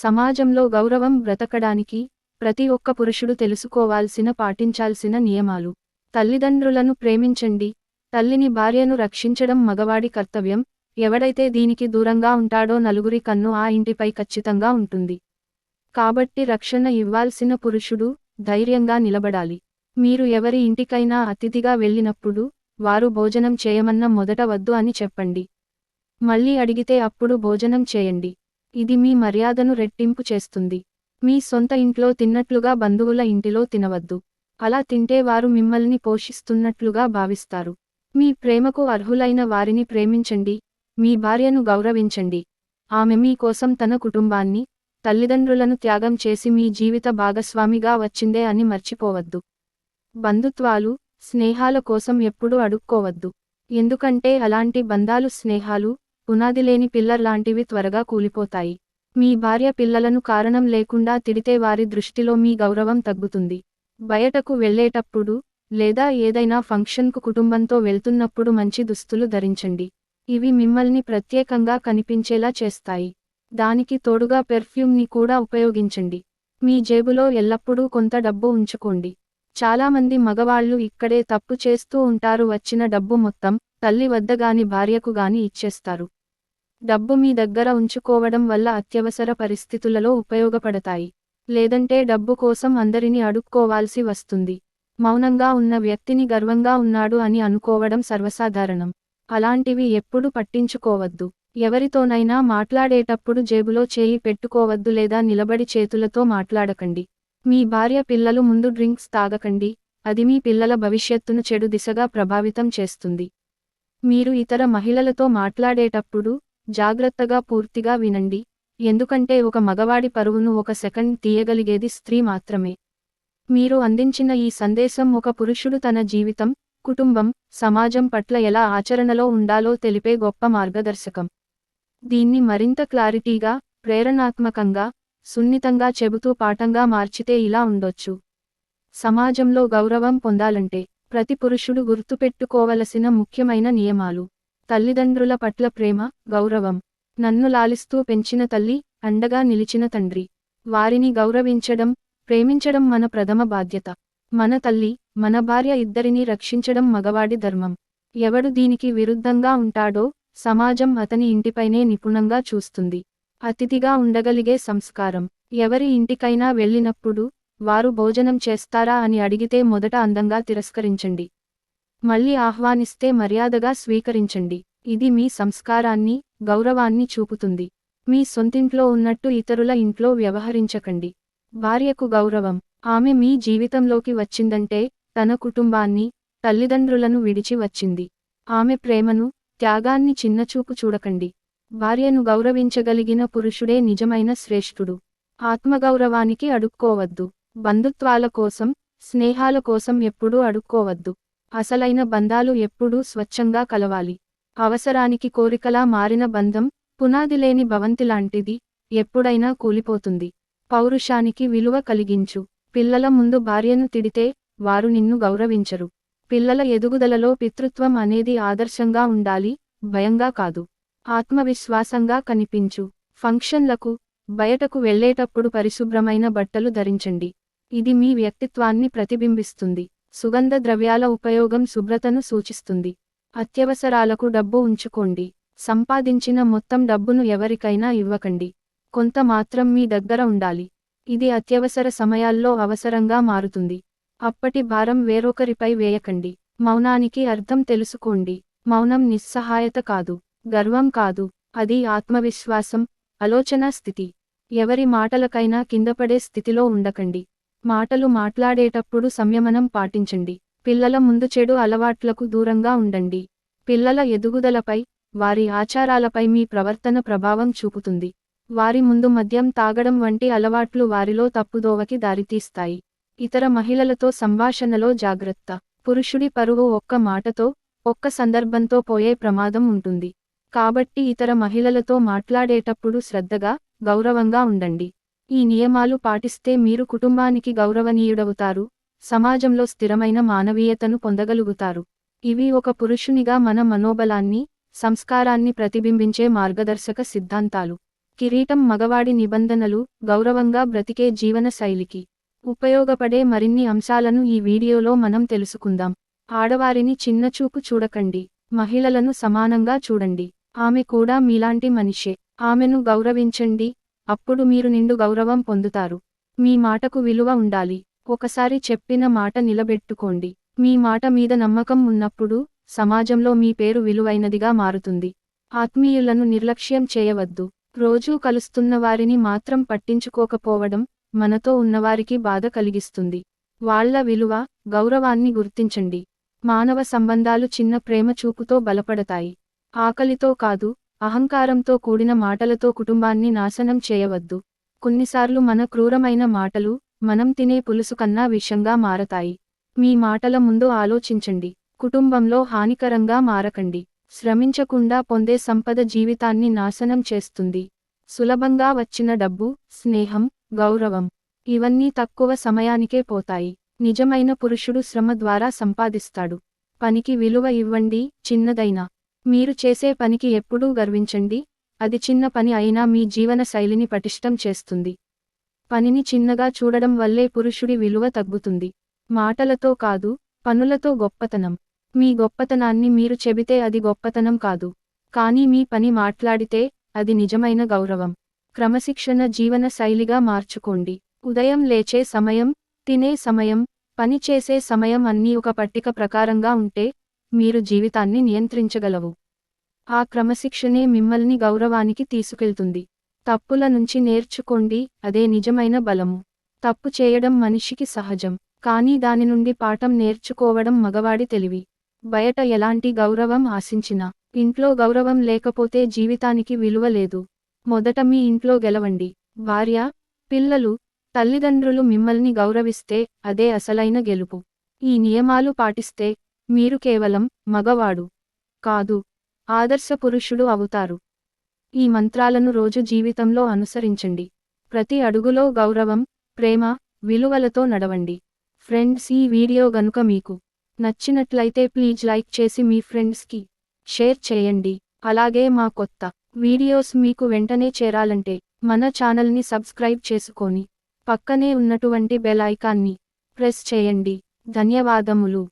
సమాజంలో గౌరవం బ్రతకడానికి ప్రతి ఒక్క పురుషుడు తెలుసుకోవాల్సిన పాటించాల్సిన నియమాలు. తల్లిదండ్రులను ప్రేమించండి. తల్లిని భార్యను రక్షించడం మగవాడి కర్తవ్యం. ఎవడైతే దీనికి దూరంగా ఉంటాడో నలుగురి కన్ను ఆ ఇంటిపై ఖచ్చితంగా ఉంటుంది. కాబట్టి రక్షణ ఇవ్వాల్సిన పురుషుడు ధైర్యంగా నిలబడాలి. మీరు ఎవరి ఇంటికైనా అతిథిగా వెళ్ళినప్పుడు వారు భోజనం చేయమన్న మొదట వద్దు అని చెప్పండి. మళ్ళీ అడిగితే అప్పుడు భోజనం చేయండి. ఇది మీ మర్యాదను రెట్టింపు చేస్తుంది. మీ సొంత ఇంట్లో తిన్నట్లుగా బంధువుల ఇంటిలో తినవద్దు. అలా తింటే వారు మిమ్మల్ని పోషిస్తున్నట్లుగా భావిస్తారు. మీ ప్రేమకు అర్హులైన వారిని ప్రేమించండి. మీ భార్యను గౌరవించండి. ఆమె మీకోసం తన కుటుంబాన్ని తల్లిదండ్రులను త్యాగం చేసి మీ జీవిత భాగస్వామిగా వచ్చిందే అని మర్చిపోవద్దు. బంధుత్వాలు స్నేహాల కోసం ఎప్పుడూ అడుక్కోవద్దు. ఎందుకంటే అలాంటి బంధాలు స్నేహాలు పునాది లేని పిల్లర్ లాంటివి త్వరగా కూలిపోతాయి. మీ భార్య పిల్లలను కారణం లేకుండా తిడితే వారి దృష్టిలో మీ గౌరవం తగ్గుతుంది. బయటకు వెళ్ళేటప్పుడు లేదా ఏదైనా ఫంక్షన్కు కుటుంబంతో వెళ్తున్నప్పుడు మంచి దుస్తులు ధరించండి. ఇవి మిమ్మల్ని ప్రత్యేకంగా కనిపించేలా చేస్తాయి. దానికి తోడుగా పెర్ఫ్యూమ్ని కూడా ఉపయోగించండి. మీ జేబులో ఎల్లప్పుడూ కొంత డబ్బు ఉంచుకోండి. చాలామంది మగవాళ్ళు ఇక్కడే తప్పు చేస్తూ ఉంటారు వచ్చిన డబ్బు మొత్తం తల్లి వద్ద గాని భార్యకు గాని ఇచ్చేస్తారు. డబ్బు మీ దగ్గర ఉంచుకోవడం వల్ల అత్యవసర పరిస్థితులలో ఉపయోగపడతాయి. లేదంటే డబ్బు కోసం అందరిని అడుక్కోవాల్సి వస్తుంది. మౌనంగా ఉన్న వ్యక్తిని గర్వంగా ఉన్నాడు అని అనుకోవడం సర్వసాధారణం. అలాంటివి ఎప్పుడు పట్టించుకోవద్దు. ఎవరితోనైనా మాట్లాడేటప్పుడు జేబులో చేయి పెట్టుకోవద్దు లేదా నిలబడి చేతులతో మాట్లాడకండి. మీ భార్య పిల్లలు ముందు డ్రింక్స్ తాగకండి. అది మీ పిల్లల భవిష్యత్తును చెడు దిశగా ప్రభావితం చేస్తుంది. మీరు ఇతర మహిళలతో మాట్లాడేటప్పుడు జాగ్రత్తగా పూర్తిగా వినండి. ఎందుకంటే ఒక మగవాడి పరువును ఒక సెకండ్ తీయగలిగేది స్త్రీ మాత్రమే. మీరు అందించిన ఈ సందేశం ఒక పురుషుడు తన జీవితం కుటుంబం సమాజం పట్ల ఎలా ఆచరణలో ఉండాలో తెలిపే గొప్ప మార్గదర్శకం. దీన్ని మరింత క్లారిటీగా ప్రేరణాత్మకంగా సున్నితంగా చెబుతూ పాఠంగా మార్చితే ఇలా ఉండొచ్చు. సమాజంలో గౌరవం పొందాలంటే ప్రతి పురుషుడు గుర్తుపెట్టుకోవలసిన ముఖ్యమైన నియమాలు. తల్లిదండ్రుల పట్ల ప్రేమ గౌరవం. నన్ను లాలిస్తూ పెంచిన తల్లి అండగా నిలిచిన తండ్రి. వారిని గౌరవించడం ప్రేమించడం మన ప్రథమ బాధ్యత. మన తల్లి మన భార్య ఇద్దరిని రక్షించడం మగవాడి ధర్మం. ఎవడు దీనికి విరుద్ధంగా ఉంటాడో సమాజం అతని ఇంటిపైనే నిపుణంగా చూస్తుంది. అతిథిగా ఉండగలిగే సంస్కారం. ఎవరి ఇంటికైనా వెళ్ళినప్పుడు వారు భోజనం చేస్తారా అని అడిగితే మొదట అందంగా తిరస్కరించండి. మళ్ళీ ఆహ్వానిస్తే మర్యాదగా స్వీకరించండి. ఇది మీ సంస్కారాన్ని గౌరవాన్ని చూపుతుంది. మీ సొంతింట్లో ఉన్నట్టు ఇతరుల ఇంట్లో వ్యవహరించకండి. భార్యకు గౌరవం. ఆమె మీ జీవితంలోకి వచ్చిందంటే తన కుటుంబాన్ని తల్లిదండ్రులను విడిచి వచ్చింది. ఆమె ప్రేమను త్యాగాన్ని చిన్నచూపు చూడకండి. భార్యను గౌరవించగలిగిన పురుషుడే నిజమైన శ్రేష్ఠుడు. ఆత్మగౌరవానికి అడుక్కోవద్దు. బంధుత్వాల కోసం స్నేహాల కోసం ఎప్పుడూ అడుక్కోవద్దు. అసలైన బంధాలు ఎప్పుడూ స్వచ్ఛంగా కలవాలి. అవసరానికి కోరికలా మారిన బంధం పునాది లేని భవంతిలాంటిది ఎప్పుడైనా కూలిపోతుంది. పౌరుషానికి విలువ కలిగించు. పిల్లల ముందు భార్యను తిడితే వారు నిన్ను గౌరవించరు. పిల్లల ఎదుగుదలలో పితృత్వం అనేది ఆదర్శంగా ఉండాలి భయంగా కాదు. ఆత్మవిశ్వాసంగా కనిపించు. ఫంక్షన్లకు బయటకు వెళ్ళేటప్పుడు పరిశుభ్రమైన బట్టలు ధరించండి. ఇది మీ వ్యక్తిత్వాన్ని ప్రతిబింబిస్తుంది. సుగంధ ద్రవ్యాల ఉపయోగం శుభ్రతను సూచిస్తుంది. అత్యవసరాలకు డబ్బు ఉంచుకోండి. సంపాదించిన మొత్తం డబ్బును ఎవరికైనా ఇవ్వకండి. కొంత మాత్రం మీ దగ్గర ఉండాలి. ఇది అత్యవసర సమయాల్లో అవసరంగా మారుతుంది. అప్పటి భారం వేరొకరిపై వేయకండి. మౌనానికి అర్థం తెలుసుకోండి. మౌనం నిస్సహాయత కాదు. గర్వం కాదు. అది ఆత్మవిశ్వాసం ఆలోచనా స్థితి. ఎవరి మాటలకైనా కిందపడే స్థితిలో ఉండకండి. మాటలు మాట్లాడేటప్పుడు సంయమనం పాటించండి. పిల్లల ముందు చెడు అలవాట్లకు దూరంగా ఉండండి. పిల్లల ఎదుగుదలపై వారి ఆచారాలపై మీ ప్రవర్తన ప్రభావం చూపుతుంది. వారి ముందు మద్యం తాగడం వంటి అలవాట్లు వారిలో తప్పుదోవకి దారితీస్తాయి. ఇతర మహిళలతో సంభాషణలో జాగ్రత్త. పురుషుడి పరువు ఒక్క మాటతో ఒక్క సందర్భంతో పోయే ప్రమాదం ఉంటుంది. కాబట్టి ఇతర మహిళలతో మాట్లాడేటప్పుడు శ్రద్ధగా గౌరవంగా ఉండండి. ఈ నియమాలు పాటిస్తే మీరు కుటుంబానికి గౌరవనీయుడవుతారు సమాజంలో స్థిరమైన మానవీయతను పొందగలుగుతారు. ఇవి ఒక పురుషునిగా మన మనోబలాన్ని సంస్కారాన్ని ప్రతిబింబించే మార్గదర్శక సిద్ధాంతాలు. కిరీటం మగవాడి నిబంధనలు గౌరవంగా బ్రతికే జీవన శైలికి ఉపయోగపడే మరిన్ని అంశాలను ఈ వీడియోలో మనం తెలుసుకుందాం. ఆడవారిని చిన్నచూపు చూడకండి మహిళలను సమానంగా చూడండి. ఆమె కూడా మీలాంటి మనిషే. ఆమెను గౌరవించండి అప్పుడు మీరు నిండు గౌరవం పొందుతారు. మీ మాటకు విలువ ఉండాలి. ఒకసారి చెప్పిన మాట నిలబెట్టుకోండి. మీ మాట మీద నమ్మకం ఉన్నప్పుడు సమాజంలో మీ పేరు విలువైనదిగా మారుతుంది. ఆత్మీయులను నిర్లక్ష్యం చేయవద్దు. రోజూ కలుస్తున్న వారిని మాత్రం పట్టించుకోకపోవడం మనతో ఉన్నవారికి బాధ కలిగిస్తుంది. వాళ్ళ విలువ గౌరవాన్ని గుర్తించండి. మానవ సంబంధాలు చిన్న ప్రేమ చూపుతో బలపడతాయి. ఆకలితో కాదు అహంకారంతో కూడిన మాటలతో కుటుంబాన్ని నాశనం చేయవద్దు. కొన్నిసార్లు మన క్రూరమైన మాటలు మనం తినే పులుసు కన్నా విషంగా మారతాయి. మీ మాటల ముందు ఆలోచించండి. కుటుంబంలో హానికరంగా మారకండి. శ్రమించకుండా పొందే సంపద జీవితాన్ని నాశనం చేస్తుంది. సులభంగా వచ్చిన డబ్బు స్నేహం గౌరవం ఇవన్నీ తక్కువ సమయానికే పోతాయి. నిజమైన పురుషుడు శ్రమ ద్వారా సంపాదిస్తాడు. పనికి విలువ ఇవ్వండి చిన్నదైనా మీరు చేసే పనికి ఎప్పుడూ గర్వించండి. అది చిన్న పని అయినా మీ జీవన శైలిని పటిష్టం చేస్తుంది. పనిని చిన్నగా చూడడం వల్లే పురుషుడి విలువ తగ్గుతుంది. మాటలతో కాదు పనులతో గొప్పతనం. మీ గొప్పతనాన్ని మీరు చెబితే అది గొప్పతనం కాదు. కానీ మీ పని మాట్లాడితే అది నిజమైన గౌరవం. క్రమశిక్షణ జీవన శైలిగా మార్చుకోండి. ఉదయం లేచే సమయం తినే సమయం పని చేసే సమయం అన్నీ ఒక పట్టిక ప్రకారంగా ఉంటే మీరు జీవితాన్ని నియంత్రించగలవు. ఆ క్రమశిక్షణే మిమ్మల్ని గౌరవానికి తీసుకెళ్తుంది. తప్పుల నుంచి నేర్చుకోండి అదే నిజమైన బలము. తప్పు చేయడం మనిషికి సహజం కానీ దాని నుండి పాఠం నేర్చుకోవడం మగవాడి తెలివి. బయట ఎలాంటి గౌరవం ఆశించినా ఇంట్లో గౌరవం లేకపోతే జీవితానికి విలువ లేదు. మొదట మీ ఇంట్లో గెలవండి. భార్య పిల్లలు తల్లిదండ్రులు మిమ్మల్ని గౌరవిస్తే అదే అసలైన గెలుపు. ఈ నియమాలు పాటిస్తే మీరు కేవలం మగవాడు కాదు ఆదర్శ పురుషుడు అవుతారు. ఈ మంత్రాలను రోజు జీవితంలో అనుసరించండి. ప్రతి అడుగులో గౌరవం ప్రేమ విలువలతో నడవండి. ఫ్రెండ్స్ ఈ వీడియో గనుక మీకు నచ్చినట్లయితే ప్లీజ్ లైక్ చేసి మీ ఫ్రెండ్స్కి షేర్ చేయండి. అలాగే మా కొత్త వీడియోస్ మీకు వెంటనే చేరాలంటే మన ఛానల్ని సబ్స్క్రైబ్ చేసుకొని పక్కనే ఉన్నటువంటి బెల్ ఐకాన్ని ప్రెస్ చేయండి. ధన్యవాదములు.